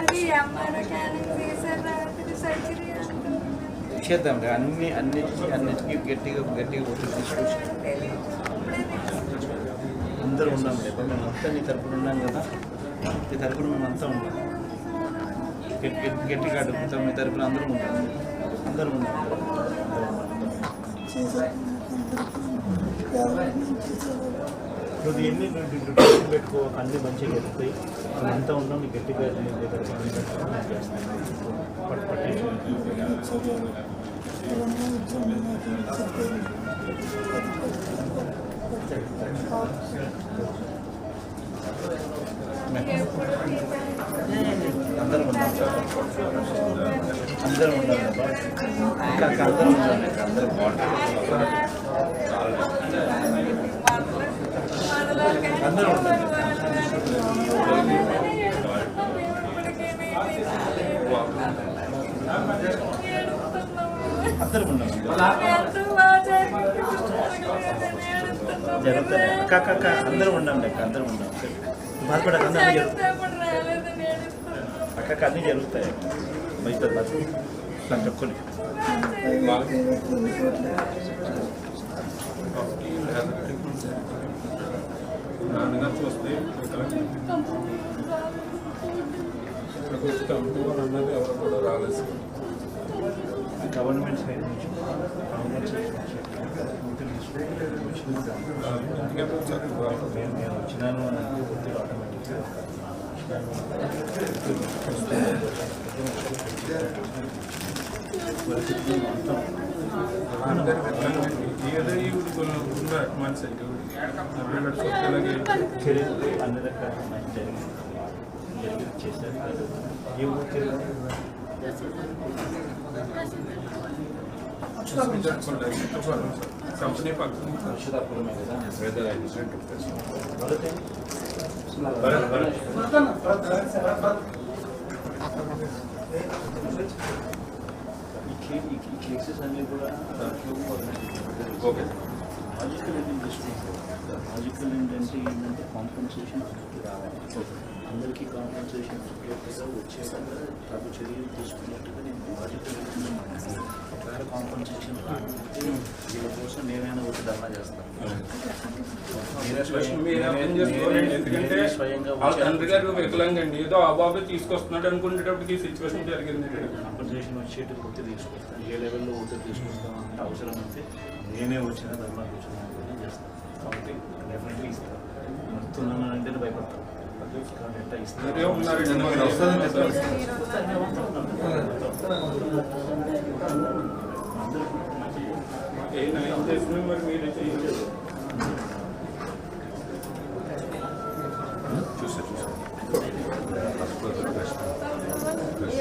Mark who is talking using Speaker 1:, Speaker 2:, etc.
Speaker 1: అది ఎంఆర్ఓ రాత్రి సర్జరీ
Speaker 2: చేద్దాం అన్ని అన్నిటికీ అన్నిటికీ గట్టిగా గట్టిగా ఒత్తిడి తీసుకొచ్చి. అందరూ ఉన్నాం లేక మేము అంతా నీ తరపున ఉన్నాం కదా. నీ తరపున మేము అంతా ఉన్నాం. గట్టి గట్టి గట్టిగా అడుగుతాం మీ తరపున అందరూ ఉంటాం. అందరూ ఉన్నాం.
Speaker 3: నువ్వు ఎన్ని పెట్టుకో అన్ని మంచిగా వెళ్తాయి నువ్వు అంతా ఉన్నా నీకు గట్టిగా అందరూ ఉన్నారు అందరూ ఉన్నారు అందరూ బాగుంటారు పట్టు పట్టించు.
Speaker 1: ఎప్పుడు
Speaker 2: అందరూ ఉన్నాం అందరూ ఉన్నాం కదా ఇంకా ఇంకా అందరూ ఉన్నాం లేక అందరూ అందరూ జరుగుతుంది అక్క అక్క అందరూ ఉన్నాం లేక అందరూ ఉన్నాం బాధపడక అందరూ అన్నీ జరుగుతాయి అక్క అన్నీ జరుగుతాయి బయట బతుకు చెప్పుకొని
Speaker 4: నాన్నగారు చూస్తే ఇక్కడికి వచ్చి కంపెనీ అన్నది ఎవరు కూడా రాలేదు.
Speaker 3: గవర్నమెంట్ సైడ్ నుంచి గవర్నమెంట్ సైడ్ నుంచి నేను నేను వచ్చినాను అని అంటే ఒత్తిడి ఆటోమేటిక్గా పరిస్థితి మొత్తం
Speaker 4: అందరు ఏదో ఈ ఊరి కొన్ని ఊళ్ళో అడ్వాన్స్ అయితే అప్పుడు సొత్తులకి
Speaker 3: చర్యలు అన్ని రకాల మంచి జరిగింది జరిగి చేశారు ఏ ఊరు తిరిగి
Speaker 4: కంపెనీ పక్కన
Speaker 2: అక్షరాపురమే కదా
Speaker 3: మొదటి ఈ కే- ఈ ఈ cases అన్నీ కూడా
Speaker 4: ఓకే.
Speaker 3: లాజికల్ లాజికల్ ఏంటంటే ఏంటంటే కాంపెన్సేషన్ రావాలి. అందరికీ కాంపెన్సేషన్ వచ్చేట్టుగా తగు చర్యలు తీసుకున్నట్టుగా నేను లాజికల్ ఒకవేళ కాంపెన్సేషన్ రాకపోతే వీళ్ళ కోసం నేనైనా ఒకటి ధర్నా చేస్తాను
Speaker 4: ఎందుకంటే వాళ్ళ
Speaker 3: వచ్చాను.
Speaker 4: తండ్రి గారు వికలాంగండి ఏదో ఆ బాబే తీసుకొస్తున్నాడు అనుకునేటప్పటికి ఈ సిచ్యువేషన్ జరిగింది
Speaker 3: కాంపెన్సేషన్ వచ్చేట్టుగా ఒత్తిడి తీసుకొస్తాను ఏ లెవెల్లో ఒత్తిడి తీసుకొస్తాం అంటే అవసరం అయితే నేనే వచ్చిన ధర్నా కూర్చున్నా చేస్తాను కాబట్టి డెఫినెట్లీ ఇస్తాను వస్తున్నాను అంటే భయపడతాను.
Speaker 4: ఏ నయం చేసినా మరి